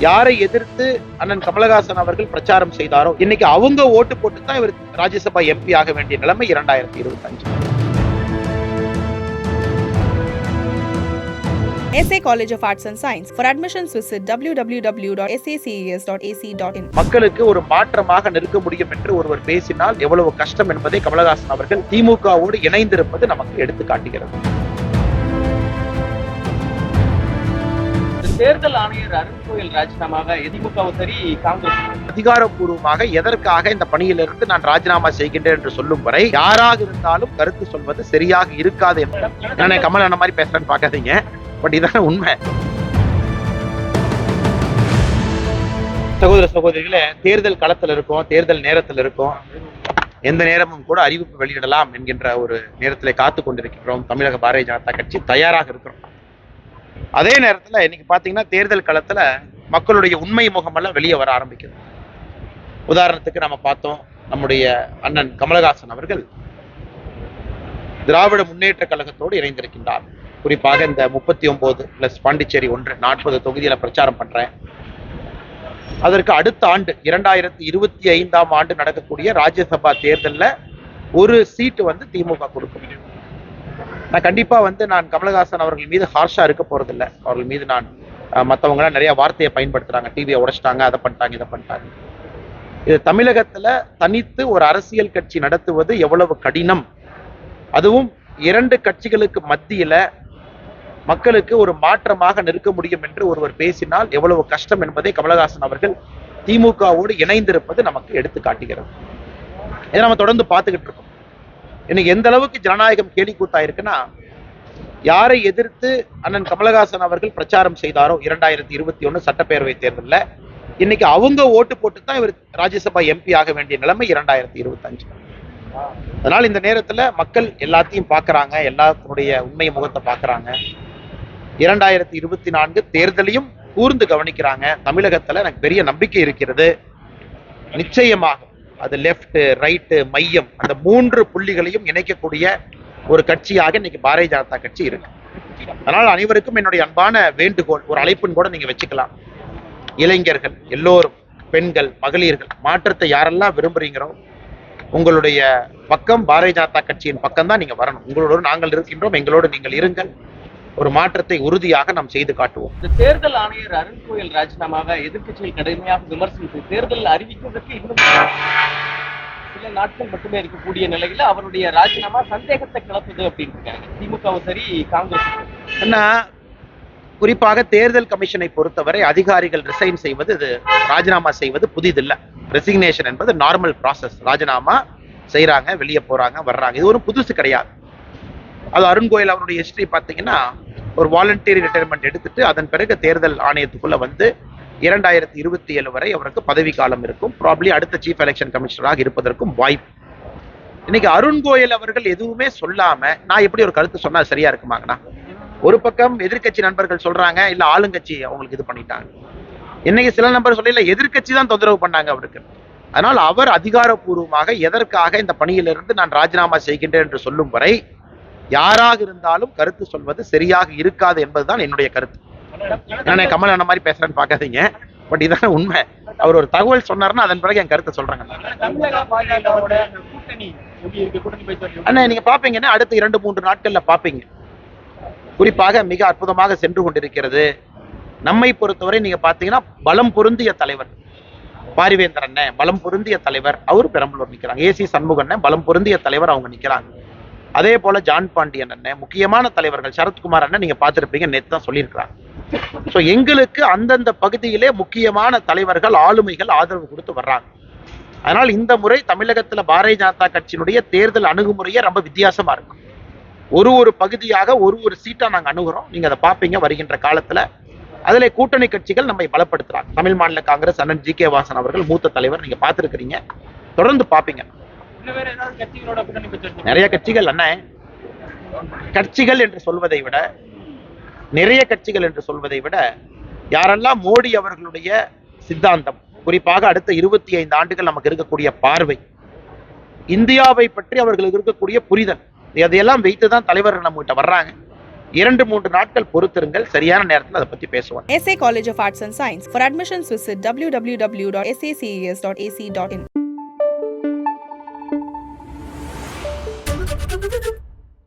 யாரை எதிர்த்து அண்ணன் கமலஹாசன் அவர்கள் பிரச்சாரம் செய்தாரோ இன்னைக்கு அவங்க ஓட்டு போட்டு தான் இவர் ராஜ்யசபா எம்பி ஆக வேண்டிய நிலைமை இரண்டாயிரத்தி இருபத்தி அஞ்சு SA College of Arts and Science. For admissions, visit www.saces.ac.in. மக்களுக்கு ஒரு மாற்றமாக நிற்க முடியும் என்று ஒருவர் பேசினால் எவ்வளவு கஷ்டம் என்பதை கமலஹாசன் அவர்கள் திமுகவோடு இணைந்திருப்பது நமக்கு எடுத்து காட்டுகிறது தேர்தல் ஆணையர் அருண் கோயல் ராஜினாமாவை திமுகவும் சரி காங்கிரஸ் அதிகாரப்பூர்வமாக எதற்காக இந்த பணியிலிருந்து நான் ராஜினாமா செய்கின்றேன் என்று சொல்லும் வரை யாராக இருந்தாலும் கருத்து சொல்வது சரியாக இருக்காது என்பதை. நான் கமல் அந்த மாதிரி பேசுறேன்னு பார்க்காதீங்க. பட் இதான உண்மை. சகோதர சகோதரிகளே தேர்தல் களத்தில் இருக்கும் தேர்தல் நேரத்தில் இருக்கும். எந்த நேரமும் கூட அறிவிப்பு வெளியிடலாம் என்கின்ற ஒரு நேரத்தில் காத்து கொண்டிருக்கிறோம் தமிழக பாரதிய ஜனதா கட்சி தயாராக இருக்கிறோம். அதே நேரத்துல இன்னைக்கு பாத்தீங்கன்னா தேர்தல் களத்தில் மக்களுடைய உண்மை முகமெல்லாம் வெளியே வர ஆரம்பிக்குது. உதாரணத்துக்கு நம்ம பார்த்தோம் நம்முடைய அண்ணன் கமலஹாசன் அவர்கள் திராவிட முன்னேற்ற கழகத்தோடு இணைந்திருக்கின்றார். குறிப்பாக இந்த முப்பத்தி ஒன்பது பிளஸ் பாண்டிச்சேரி ஒன்று நாற்பது தொகுதியில் பிரச்சாரம் பண்றேன். அதற்கு அடுத்த ஆண்டு இரண்டாயிரத்தி இருபத்தி ஐந்தாம் ஆண்டு நடக்கக்கூடிய ராஜ்யசபா தேர்தல்ல ஒரு சீட்டு வந்து திமுக கொடுக்கும். நான் கண்டிப்பாக வந்து நான் கமலஹாசன் அவர்கள் மீது ஹார்ஷா இருக்க போகிறதில்ல அவர்கள் மீது நான் மற்றவங்களாம் நிறைய வார்த்தையை பயன்படுத்துறாங்க. டிவியை உடைச்சிட்டாங்க அதை பண்ணிட்டாங்க இதை பண்ணிட்டாங்க. இது தமிழகத்துல தனித்து ஒரு அரசியல் கட்சி நடத்துவது எவ்வளவு கடினம்? அதுவும் இரண்டு கட்சிகளுக்கு மத்தியில மக்களுக்கு ஒரு மாற்றமாக நிற்க முடியும் என்று ஒருவர் பேசினால் எவ்வளவு கஷ்டம் என்பதை கமலஹாசன் அவர்கள் திமுகவோடு இணைந்திருப்பது நமக்கு எடுத்து காட்டுகிறது இதை நம்ம தொடர்ந்து பார்த்துக்கிட்டு இருக்கோம். இன்னைக்கு எந்த அளவுக்கு ஜனநாயகம் கேலி கூத்தாயிருக்குன்னா யாரை எதிர்த்து அண்ணன் கமலஹாசன் அவர்கள் பிரச்சாரம் செய்தாரோ இரண்டாயிரத்தி இருபத்தி ஒண்ணு சட்டப்பேரவை தேர்தல்ல இன்னைக்கு அவங்க ஓட்டு போட்டு தான் இவர் ராஜ்யசபா எம்பி ஆக வேண்டிய நிலைமை இரண்டாயிரத்தி இருபத்தஞ்சு அதனால இந்த நேரத்துல மக்கள் எல்லாத்தையும் பாக்குறாங்க எல்லாத்தினுடைய உண்மை முகத்தை பார்க்கறாங்க. இரண்டாயிரத்தி இருபத்தி நான்கு தேர்தலையும் கூர்ந்து கவனிக்கிறாங்க. தமிழகத்துல எனக்கு பெரிய நம்பிக்கை இருக்கிறது. நிச்சயமாக அது லெஃப்ட் ரைட்டு மையம் அந்த மூன்று புள்ளிகளையும் இணைக்கக்கூடிய ஒரு கட்சியாக இன்னைக்கு பாரதிய ஜனதா கட்சி இருக்கு. அதனால் அனைவருக்கும் என்னுடைய அன்பான வேண்டுகோள் ஒரு அழைப்புன்னு கூட நீங்க வச்சுக்கலாம். இளைஞர்கள் எல்லோரும் பெண்கள் மகளிர்கள் மாற்றத்தை யாரெல்லாம் விரும்புறீங்களோ உங்களுடைய பக்கம் பாரதிய ஜனதா கட்சியின் பக்கம் தான் நீங்க வரணும். உங்களோடு நாங்கள் இருக்கின்றோம் எங்களோடு நீங்கள் இருங்கள். ஒரு மாற்றத்தை உறுதியாக நாம் செய்து காட்டுவோம். இந்த தேர்தல் ஆணையர் அருண் கோயல் ராஜினாமாவை எதிர்கட்சிகள் கடுமையாக விமர்சித்து தேர்தல் அறிவிக்கிறதுக்கு இன்னும் சில நாட்கள் மட்டுமே இருக்கக்கூடிய நிலையில அவருடைய ராஜினாமா சந்தேகத்தை கிளப்புது அப்படின்னு இருக்காங்க. திமுகவும் சரி காங்கிரஸ். ஏன்னா குறிப்பாக தேர்தல் கமிஷனை பொறுத்தவரை அதிகாரிகள் ரிசைன் செய்வது இது ராஜினாமா செய்வது புதிதில்லை. ரெசிக்னேஷன் என்பது நார்மல் ப்ராசஸ் ராஜினாமா செய்கிறாங்க வெளியே போகிறாங்க வர்றாங்க. இது ஒரு புதுசு கிடையாது. அது அருண் கோயல் அவருடைய ஹிஸ்டரி பார்த்தீங்கன்னா ஒரு வாலண்டியர் ரிட்டையர்மெண்ட் எடுத்துட்டு அதன் பிறகு தேர்தல் ஆணையத்துக்குள்ளே வந்து இரண்டாயிரத்தி இருபத்தி ஏழு வரை அவருக்கு பதவி காலம் இருக்கும். ப்ராப்ளி அடுத்த சீஃப் எலெக்ஷன் கமிஷனராக இருப்பதற்கும் வாய்ப்பு. இன்னைக்கு அருண் கோயல் அவர்கள் எதுவுமே சொல்லாம நான் எப்படி ஒரு கருத்து சொன்னா சரியா இருக்குமாங்கண்ணா ஒரு பக்கம் எதிர்கட்சி நண்பர்கள் சொல்றாங்க இல்ல ஆளுங்கட்சி அவங்களுக்கு இது பண்ணிட்டாங்க. இன்னைக்கு சில நம்பர் சொல்லல எதிர்கட்சி தான் தொந்தரவு பண்ணாங்க அவருக்கு. அதனால் அவர் அதிகாரப்பூர்வமாக எதற்காக இந்த பணியிலிருந்து நான் ராஜினாமா செய்கின்றேன் என்று சொல்லும் வரை யாராக இருந்தாலும் கருத்து சொல்வது சரியாக இருக்காது என்பதுதான் என்னுடைய கருத்து. நான் கமல் அந்த மாதிரி பேசுறேன்னு பார்க்காதீங்க. பட் இதான உண்மை. அவர் ஒரு தகவல் சொன்னார்னா அதன் பிறகு என் கருத்தை சொல்றாங்க. அண்ணா நீங்க பாப்பீங்கன்னா அடுத்த இரண்டு மூன்று நாட்கள்ல பாப்பீங்க குறிப்பாக மிக அற்புதமாக சென்று கொண்டிருக்கிறது. நம்மை பொறுத்தவரை நீங்க பாத்தீங்கன்னா பலம் பொருந்திய தலைவர். பாரிவேந்தர் அண்ணன் பலம் பொருந்திய தலைவர். அவர் பெரம்பலூர் நிக்கிறாங்க. ஏசி சண்முக பலம் பொருந்திய தலைவர் அவங்க நிக்கிறாங்க. அதே போல ஜான் பாண்டியன் அண்ணன் முக்கியமான தலைவர்கள் சரத்குமார் அண்ணன் நீங்க பார்த்திருப்பீங்க நேத்து தான் சொல்லியிருக்கிறாங்க. ஸோ எங்களுக்கு அந்தந்த பகுதியிலே முக்கியமான தலைவர்கள் ஆளுமைகள் ஆதரவு கொடுத்து வர்றாங்க. அதனால் இந்த முறை தமிழகத்துல பாரதிய ஜனதா கட்சியினுடைய தேர்தல் அணுகுமுறையே ரொம்ப வித்தியாசமா இருக்கும். ஒரு ஒரு பகுதியாக ஒரு ஒரு சீட்டா நாங்க அணுகிறோம். நீங்க அதை பார்ப்பீங்க வருகின்ற காலத்துல. அதில் கூட்டணி கட்சிகள் நம்மை பலப்படுத்துறாங்க. தமிழ் மாநில காங்கிரஸ் அண்ணன் ஜி கே வாசன் அவர்கள் மூத்த தலைவர் நீங்க பார்த்துருக்கிறீங்க. தொடர்ந்து பார்ப்பீங்க. கட்சிகளோட நிறைய கட்சிகள் அண்ணன் கட்சிகள் என்று சொல்வதை விட நிறைய கட்சிகள் என்று சொல்வதை விட யாரெல்லாம் மோடி அவர்களுடைய சித்தாந்தம் குறிப்பாக அடுத்த இருபத்தி ஐந்து ஆண்டுகள் நமக்கு இருக்கக்கூடிய பார்வை இந்தியாவை பற்றி அவர்களுக்கு இருக்கக்கூடிய புரிதல் இதையெல்லாம் வைத்து தான் தலைவர்கள் நம்ம கிட்ட வர்றாங்க. இரண்டு மூன்று நாட்கள் பொறுத்திருங்கள் சரியான நேரத்தில் அதை பத்தி பேசுவோம். SA college of arts and science for admissions visit W W W dot SACS dot AC dot in